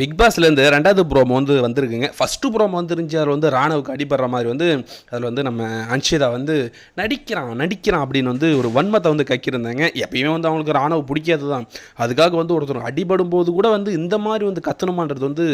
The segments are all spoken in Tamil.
பிக் பாஸ்லேருந்து ரெண்டாவது ப்ரோமோ வந்து வந்திருக்குங்க. ஃபஸ்ட்டு ப்ரோமோ வந்துருந்துச்சு. அதில் வந்து ராணுவுக்கு அடிபடுற மாதிரி வந்து அதில் வந்து நம்ம அன்ஷிதா வந்து நடிக்கிறான் நடிக்கிறான் அப்படின்னு வந்து ஒரு வன்மத்தை வந்து கக்கியிருந்தாங்க. எப்பயுமே வந்து அவங்களுக்கு ராணுவ பிடிக்காது தான் அதுக்காக வந்து ஒருத்தர் அடிபடும் போது கூட வந்து இந்த மாதிரி வந்து கத்தணுமான்றது வந்து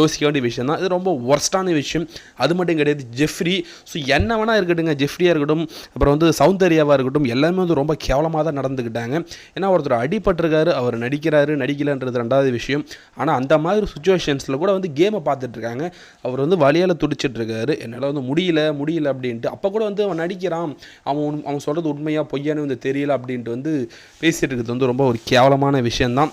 யோசிக்க வேண்டிய விஷயம் தான் இது ரொம்ப ஒர்ஸ்டான விஷயம். அது மட்டும் கிடையாது ஜெஃப்ரி ஸோ என்ன வேணால் இருக்கட்டுங்க ஜெஃப்ரியாக இருக்கட்டும் அப்புறம் வந்து சௌந்தர்யாவாக இருக்கட்டும் எல்லாமே வந்து ரொம்ப கேவலமாக தான் நடந்துக்கிட்டாங்க. ஏன்னா ஒருத்தர் அடிபட்டிருக்காரு அவர் நடிக்கிறாரு நடிக்கலன்றது ரெண்டாவது விஷயம். ஆனால் அந்த மாதிரி சுச்சுவேஷன்ஸில் கூட வந்து கேமை பார்த்துட்ருக்காங்க. அவர் வந்து வழியால் துடிச்சிட்ருக்காரு. என்னால் வந்து முடியல முடியல அப்படின்ட்டு. அப்போ கூட வந்து அவன் நடிக்கிறான். அவன் அவன் சொல்கிறது உண்மையாக பொய்யானு வந்து தெரியல அப்படின்ட்டு வந்து பேசிகிட்டு இருக்கிறது வந்து ரொம்ப ஒரு கேவலமான விஷயந்தான்.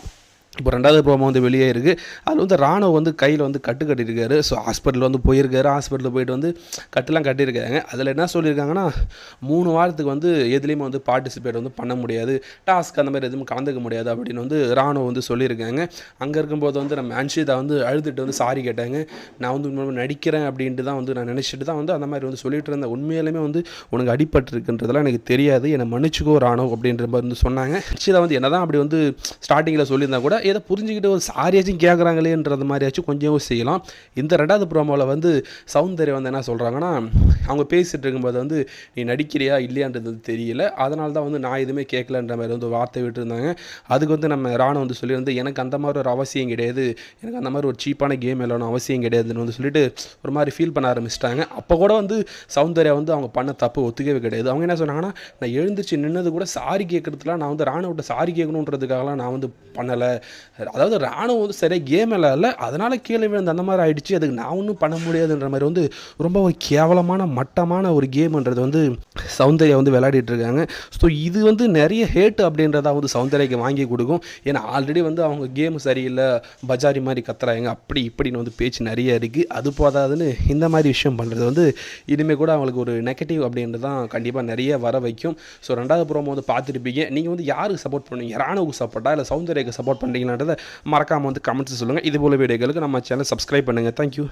இப்போ ரெண்டாவது ப்ரோமோ வந்து வெளியே இருக்குது அதில் வந்து ராணுவ வந்து கையில் வந்து கட்டு கட்டியிருக்காரு. ஸோ ஹாஸ்பிட்டல் வந்து போயிருக்காரு. ஹாஸ்பிட்டலில் போயிட்டு வந்து கட்டுலாம் கட்டியிருக்காங்க. அதில் என்ன சொல்லியிருக்காங்கன்னா மூணு வாரத்துக்கு வந்து எதுலேயுமே வந்து பார்ட்டிசிபேட் வந்து பண்ண முடியாது. டாஸ்க் அந்த மாதிரி எதுவும் கலந்துக்க முடியாது அப்படின்னு வந்து ராணுவ வந்து சொல்லியிருக்காங்க. அங்கே இருக்கும்போது வந்து நம்ம அன்ஷிதா வந்து அழுதுட்டு வந்து சாரி கேட்டாங்க. நான் வந்து உண்மையிலுமே நடிக்கிறேன் அப்படின்ட்டு தான் வந்து நான் நினச்சிட்டு தான் வந்து அந்த மாதிரி வந்து சொல்லிட்டு இருந்தேன். உண்மையிலுமே வந்து உனக்கு அடிபட்டிருக்குன்றதெல்லாம் எனக்கு தெரியாது. என்னை மன்னிச்சுக்கோ ராணுவ அப்படின்ற மாதிரி வந்து சொன்னாங்க. அன்ஷிதா வந்து என்னதான் அப்படி வந்து ஸ்டார்டிங்கில் சொல்லியிருந்தா கூட ஏதோ புரிஞ்சுக்கிட்டு ஒரு சாரியாச்சும் கேட்குறாங்களேன்றது மாதிரியாச்சும் கொஞ்சம் செய்யலாம். இந்த ரெண்டாவது ப்ரோமோவில் வந்து சௌந்தர்யா வந்து என்ன சொல்கிறாங்கன்னா அவங்க பேசிகிட்டு இருக்கும்போது வந்து நீ நடிக்கிறியா இல்லையான்றது தெரியல. அதனால தான் வந்து நான் எதுவுமே கேட்கலன்ற மாதிரி வந்து வார்த்தை விட்டுருந்தாங்க. அதுக்கு வந்து நம்ம ராணுவ வந்து சொல்லியிருந்து எனக்கு அந்த மாதிரி ஒரு அவசியம் கிடையாது. எனக்கு அந்த மாதிரி ஒரு சீப்பான கேம் விளையாடணும் அவசியம் கிடையாதுன்னு வந்து சொல்லிட்டு ஒரு மாதிரி ஃபீல் பண்ண ஆரம்பிச்சிட்டாங்க. அப்போ கூட வந்து சௌந்தர்யா வந்து அவங்க பண்ண தப்பு ஒத்துக்கவே கிடையாது. அவங்க என்ன சொன்னாங்கன்னா நான் எழுந்திரிச்சு நின்னது கூட சாரி கேட்குறதுலாம் நான் வந்து ராணுவட்ட சாரி கேட்கணுன்றதுக்காகலாம் நான் வந்து பண்ணலை. அதாவது ராணுவம் வந்து சரியாக கேம் இல்லை அதனால் கீழே விழுந்து அந்த மாதிரி ஆயிடுச்சு. அதுக்கு நான் ஒன்றும் பண்ண முடியாதுன்ற மாதிரி வந்து ரொம்ப ஒரு கேவலமான மட்டமான ஒரு கேம்ன்றது வந்து சௌந்தர்யா வந்து விளையாடிட்டு இருக்காங்க ஸோ இது வந்து நிறைய ஹேட் அப்படின்றத வந்து சௌந்தர்யாக்கு வாங்கி கொடுக்கும். ஏன்னா ஆல்ரெடி வந்து அவங்க கேம் சரியில்லை பஜாரி மாதிரி கத்துறாங்க அப்படி இப்படின்னு வந்து பேச்சு நிறைய இருக்குது அது போதாதுன்னு இந்த மாதிரி விஷயம் பண்ணுறது வந்து இனிமேல் கூட அவங்களுக்கு ஒரு நெகட்டிவ் அப்படின்றது தான் கண்டிப்பாக நிறைய வர வைக்கும். ஸோ ரெண்டாவது ப்ரோமோ வந்து பார்த்துருப்பீங்க. நீங்கள் வந்து யாருக்கு சப்போர்ட் பண்ணுவீங்க? ராணுவுக்கு சப்போர்ட்டா இல்லை சௌந்தர்யாக்கு சப்போர்ட் பண்ணுறீங்களான்றதை மறக்காமல் வந்து கமெண்ட்ஸ் சொல்லுங்கள் இது போல் வீடியோகளுக்கு நம்ம சேனல் சப்ஸ்கிரைப் பண்ணுங்கள் தேங்க்யூ